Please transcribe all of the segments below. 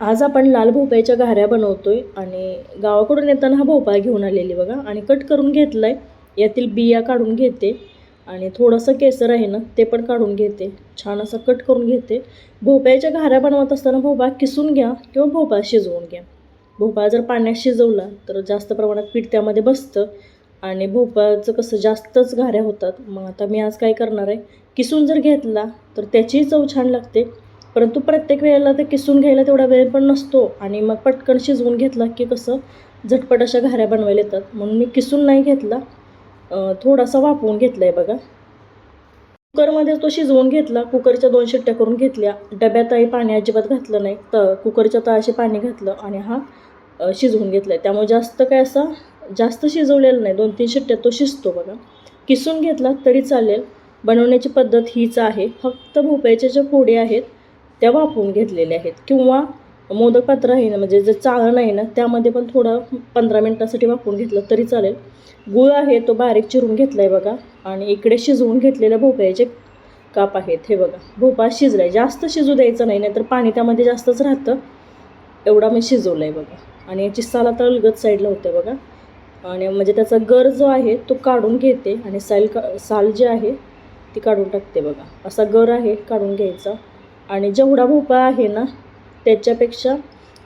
आज आपण लाल भोपळ्याच्या घाऱ्या बनवतो आहे आणि गावाकडून येताना हा भोपळा घेऊन आलेली बघा. आणि कट करून घेतला आहे यातील बिया काढून घेते. आणि थोडंसं केसर आहे ना ते पण काढून घेते. छान असं कट करून घेते. भोपळ्याच्या घाऱ्या बनवत असताना भोपळा किसून घ्या किंवा भोपळा शिजवून घ्या. भोपळा जर पाण्यात शिजवला तर जास्त प्रमाणात पीठ त्यामध्ये बसतं. आणि भोपळाचं कसं जास्तच घाऱ्या होतात. मग आता मी आज काय करणार आहे? किसून जर घेतला तर त्याचीही चव छान लागते. परंतु प्रत्येक वेळेला ते किसून घ्यायला तेवढा वेळ पण नसतो आणि मग पटकन शिजवून घेतला की कसं झटपट अशा घाऱ्या बनवायला येतात. म्हणून मी किसून नाही घेतला थोडासा वाफवून घेतला आहे बघा. कुकरमध्ये तो शिजवून घेतला कुकरच्या दोन शिट्ट्या करून घेतल्या. डब्यातही पाणी अजिबात घातलं नाही. तर कुकरच्या तळाशी पाणी घातलं आणि हा शिजवून घेतला आहे त्यामुळे जास्त काय असा जास्त शिजवलेला नाही. दोन तीन शिट्ट्यात तो शिजतो बघा. किसून घेतला तरी चालेल. बनवण्याची पद्धत हीच आहे. फक्त भोपळ्याच्या ज्या फोडे आहेत त्या वापरून घेतलेल्या आहेत. किंवा मोदक पात्र आहे ना म्हणजे जे चाळण आहे ना त्यामध्ये पण थोडं पंधरा मिनटासाठी वापरून घेतलं तरी चालेल. गुळ आहे तो बारीक चिरून घेतला आहे बघा. आणि इकडे शिजवून घेतलेल्या भोपळ्याचे काप आहेत हे बघा. भोपळा शिजला आहे जास्त शिजू द्यायचं नाही नाहीतर पाणी त्यामध्ये जास्तच राहतं. एवढा मी शिजवला आहे बघा. आणि याची साल आता अलगत साईडला होते बघा. आणि म्हणजे त्याचा गर जो आहे तो काढून घेते. आणि साल का साल जी आहे ती काढून टाकते बघा. असा गर आहे काढून घ्यायचा. आणि जेवढा भोपळा आहे ना त्याच्यापेक्षा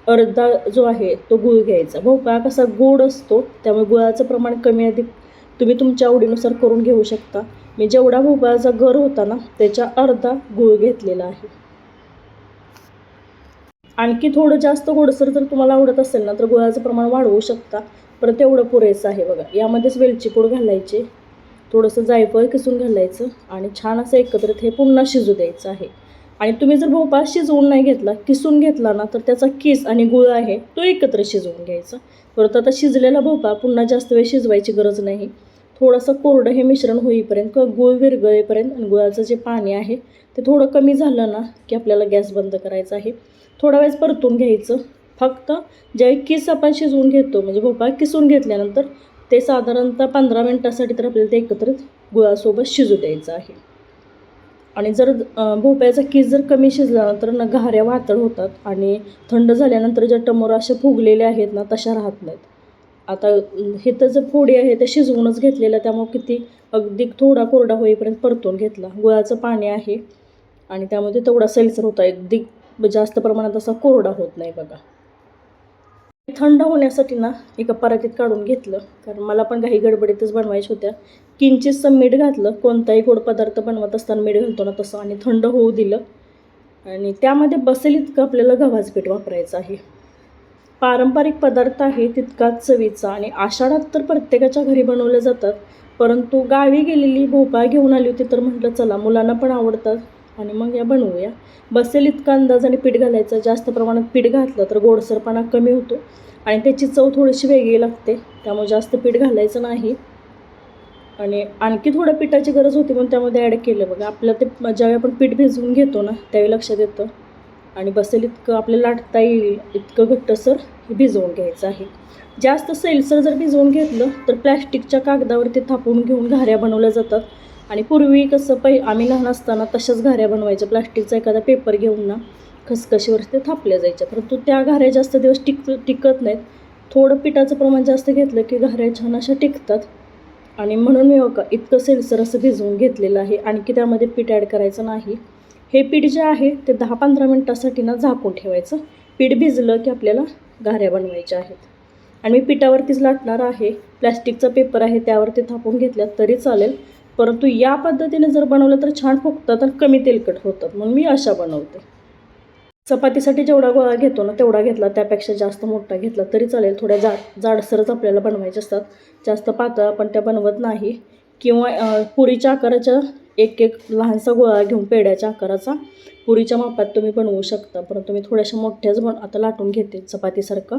अर्धा जो आहे तो गुळ घ्यायचा. भोपळा कसा गोड असतो त्यामुळे गुळाचं प्रमाण कमी अधिक तुम्ही तुमच्या आवडीनुसार करून घेऊ शकता. मी जेवढा भोपळाचा गर होता ना त्याच्या अर्धा गुळ घेतलेला आहे. आणखी थोडं जास्त गोडसर जर तुम्हाला आवडत असेल ना तर गुळाचं प्रमाण वाढवू शकता. परत तेवढं पुरेसं आहे बघा. यामध्येच वेलची पूड घालायची थोडंसं जायफळ किसून घालायचं आणि छान असं एकत्रित हे पुन्हा शिजू द्यायचं आहे. आणि तुम्ही जर भोपळा शिजवून नाही घेतला किसून घेतला ना तर त्याचा किस आणि गुळ आहे तो एकत्र शिजवून घ्यायचा. परत आता शिजलेला भोपळा पुन्हा जास्त वेळ शिजवायची गरज नाही. थोडंसं कोरडं हे मिश्रण होईपर्यंत किंवा गुळ विरगळेपर्यंत आणि गुळाचं जे पाणी आहे ते थोडं कमी झालं ना की आपल्याला गॅस बंद करायचा आहे. थोडा वेळेस परतून घ्यायचं. फक्त ज्यावेळी किस आपण शिजवून घेतो म्हणजे भोपळा किसून घेतल्यानंतर ते साधारणतः पंधरा मिनटासाठी तर आपल्याला ते एकत्रित गुळासोबत शिजू द्यायचं आहे. आणि जर अ, भोपळ्याचा किस जर कमी शिजला ना तर ना घाऱ्या वातळ होतात आणि थंड झाल्यानंतर ज्या टमोरा अशा फुगलेल्या आहेत ना तशा राहत नाहीत. आता हे तर जर फोडी आहे त्या शिजवूनच घेतलेल्या त्यामुळे किती अगदी थोडा कोरडा होईपर्यंत परतून घेतला. गुळाचं पाणी आहे आणि त्यामध्ये तेवढा सैलसर होता अगदी जास्त प्रमाणात असा कोरडा होत नाही बघा. थंड होण्यासाठी ना एका परातीत काढून घेतलं. कारण मला पण काही गडबडीतच बनवायच्या होत्या. किंचितचं मीठ घातलं कोणताही गोड पदार्थ बनवत असताना मीठ घालतो ना तसं आणि थंड होऊ दिलं. आणि त्यामध्ये बसेल इतकं आपल्याला गव्हाचं पीठ वापरायचं आहे. पारंपरिक पदार्थ आहे तितकाच चवीचा आणि आषाढात तर प्रत्येकाच्या घरी बनवले जातात. परंतु गावी गेलेली भोपळा घेऊन आली होती तर म्हटलं चला मुलांना पण आवडतात आणि मग या बनवूया. बसेल इतका अंदाज आणि पीठ घालायचं. जास्त प्रमाणात पीठ घातलं तर गोडसरपणा कमी होतो आणि त्याची चव थोडीशी वेगळी लागते. त्यामुळे जास्त पीठ घालायचं नाही. आणि आणखी थोडं पिठाची गरज होती म्हणून त्यामध्ये ॲड केलं. बघा आपलं ते ज्यावेळी आपण पीठ भिजवून घेतो ना त्यावेळी लक्षात येतं. आणि बसेल इतकं आपल्याला लाटता येईल. इतकं घट्टसर भिजवून घ्यायचं आहे. जास्त सैलसर जर भिजवून घेतलं तर प्लॅस्टिकच्या कागदावरती थापून घेऊन घाऱ्या बनवल्या जातात. आणि पूर्वी कसं पै आम्ही लहान असताना तशाच घाऱ्या बनवायच्या. प्लास्टिकचा एखादा पेपर घेऊन ना खसखशीवर ते थापल्या जायच्या. परंतु त्या घाऱ्या जास्त दिवस टिक टिकत नाहीत. थोडं पिठाचं प्रमाण जास्त घेतलं की घाऱ्या छान अशा टिकतात. आणि म्हणून मी का इतकं सेलसर असं भिजवून घेतलेलं आहे. आणखी त्यामध्ये पीठ ॲड करायचं नाही. हे पीठ जे आहे ते दहा पंधरा मिनटासाठी ना झाकून ठेवायचं. पीठ भिजलं की आपल्याला घाऱ्या बनवायच्या आहेत. आणि मी पिठावरतीच लाटणार आहे. प्लॅस्टिकचा पेपर आहे त्यावरती थापून घेतल्यात तरी चालेल. परंतु या पद्धतीने जर बनवलं तर छान फुकतात आणि कमी तेलकट होतात म्हणून मी अशा बनवते. चपातीसाठी जेवढा गोळा घेतो ना तेवढा घेतला. त्यापेक्षा जास्त मोठा घेतला तरी चालेल. थोड्या जाड जाडसरच आपल्याला बनवायचे असतात. जास्त पातळ आपण त्या बनवत नाही. किंवा पुरीच्या आकाराच्या एक एक लहानसा गोळा घेऊन पेड्याच्या आकाराचा पुरीच्या मापात तुम्ही बनवू शकता. परंतु मी थोड्याशा मोठ्याच बन आता लाटून घेते चपातीसारखं.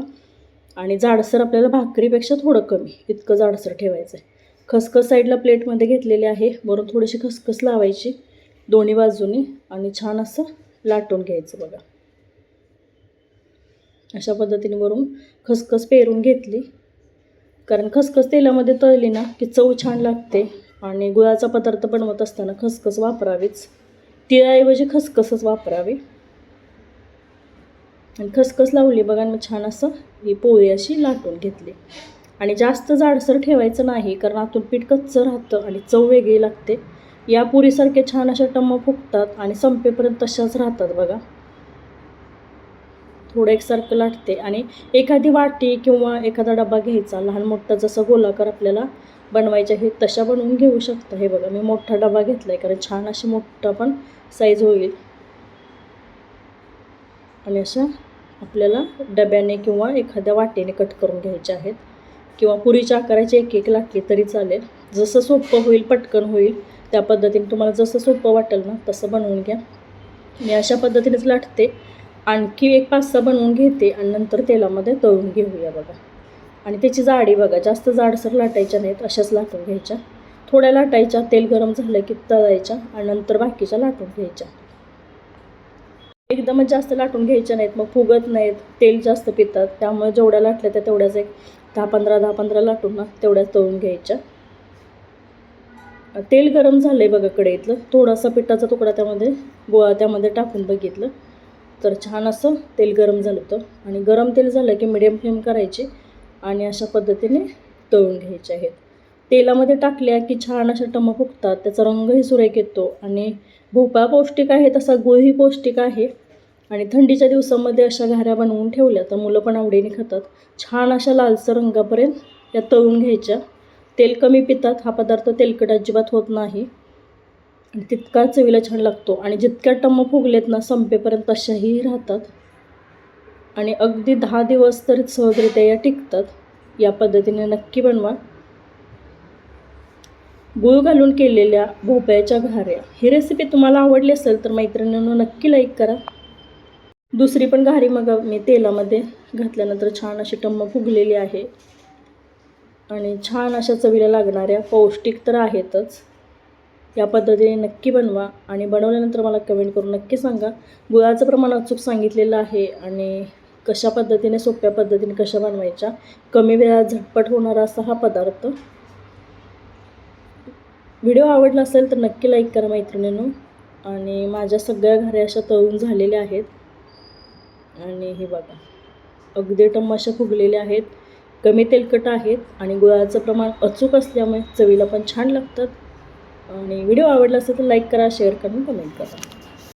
आणि जाडसर आपल्याला भाकरीपेक्षा थोडं कमी. इतकं जाडसर ठेवायचं आहे खसखस साईडला प्लेटमध्ये घेतलेली आहे. वरून थोडीशी खसखस लावायची दोन्ही बाजूनी आणि छान असं लाटून घ्यायचं बघा. अशा पद्धतीने वरून खसखस पेरून घेतली. कारण खसखस तेलामध्ये तळली ना की चव छान लागते आणि गुळाचा पदार्थ बनवत असताना खसखस वापरावीच. तिळाऐवजी खसखसच वापरावी. आणि खसखस लावली बघा मी मग छान असं ही पोळी अशी लाटून घेतली. आणि जास्त जाडसर ठेवायचं नाही कारण आतून पीठ कच्चं राहतं आणि चव वेगळी लागते. या पुरीसारखे छान अशा टम्म फुगतात आणि संपेपर्यंत तशाच राहतात बघा. थोडं एकसारखं लाटते आणि एखादी वाटी किंवा एखादा डबा घ्यायचा लहान मोठा जसं गोलाकार आपल्याला बनवायचे हे तशा बनवून घेऊ शकता. हे बघा मी मोठा डबा घेतला आहे कारण छान अशी मोठा पण साईज होईल. आणि अशा आपल्याला डब्याने किंवा एखाद्या वाटेने कट करून घ्यायचे आहेत. किंवा पुरीच्या आकाराचे एक एक लाटली तरी चालेल. जसं सोपं होईल पटकन होईल त्या पद्धतीने तुम्हाला जसं सोपं वाटेल ना तसं बनवून घ्या. मी अशा पद्धतीनेच लाटते. आणखी एक पास्ता बनवून घेते आणि नंतर तेलामध्ये तळून घेऊया बघा. आणि त्याची जाडी बघा जास्त जाडसर लाटायच्या नाहीत अशाच लाटून घ्यायच्या. थोड्या लाटायच्या तेल गरम झालं की तळायच्या आणि नंतर बाकीच्या लाटून घ्यायच्या. एकदमच जास्त लाटून घ्यायच्या नाहीत मग फुगत नाहीत तेल जास्त पितात. त्यामुळे जेवढ्या लाटल्या त्या तेवढ्याच एक दहा पंधरा दहा पंधरा लाटून ना तेवढ्याच तळून घ्यायच्या. तेल गरम झालं आहे बघा कढईतलं. थोडासा पिठाचा तुकडा त्यामध्ये गोळा त्यामध्ये टाकून बघितलं. तर छान असं तेल गरम झालं होतं. आणि गरम तेल झालं की मिडियम फ्लेम करायची आणि अशा पद्धतीने तळून घ्यायचे आहेत. तेलामध्ये टाकल्या की छान अशा टम फुगतात त्याचा रंगही सुरेख येतो आणि भोपळा पौष्टिक आहे तसा गुळही पौष्टिक आहे. आणि थंडीच्या दिवसामध्ये अशा घाऱ्या बनवून ठेवल्या तर मुलं पण आवडीने खातात. छान अशा लालसर रंगापर्यंत या तळून घ्यायच्या. तेल कमी पितात हा पदार्थ तेलकट अजिबात होत नाही. आणि तितका चवीला छान लागतो आणि जितक्या टम्म फुगलेत ना संपेपर्यंत तशाही राहतात. आणि अगदी दहा दिवस तर सहजरित्या या टिकतात. या पद्धतीने नक्की बनवा. गुळ घालून केलेल्या भोपळ्याच्या घाऱ्या. ही रेसिपी तुम्हाला आवडली असेल तर मैत्रिणींनो नक्की लाईक करा. दुसरी पण घारी मग मी तेलामध्ये घातल्यानंतर छान अशी टम्म फुगलेली आहे. आणि छान अशा चवीला लागणाऱ्या पौष्टिक तर आहेतच. या पद्धतीने नक्की बनवा आणि बनवल्यानंतर मला कमेंट करून नक्की सांगा. गुळाचं प्रमाण अचूक सांगितलेलं आहे आणि कशा पद्धतीने सोप्या पद्धतीने कशा बनवायच्या? कमी वेळात झटपट होणारा असा हा पदार्थ. व्हिडिओ आवडला असेल तर नक्की लाईक करा मैत्रिणींनो. आणि माझ्या सगळ्या घरे अशा तळून झालेल्या आहेत. आणि हे बघा. अगदी टम्म फुगलेल्या आहेत. कमी तेलकट आहेत आणि गुळाचं प्रमाण अचूक असल्यामुळे चवीला पण छान लागतात. आणि व्हिडिओ आवडला असेल तर लाईक करा शेअर करून कमेंट करा.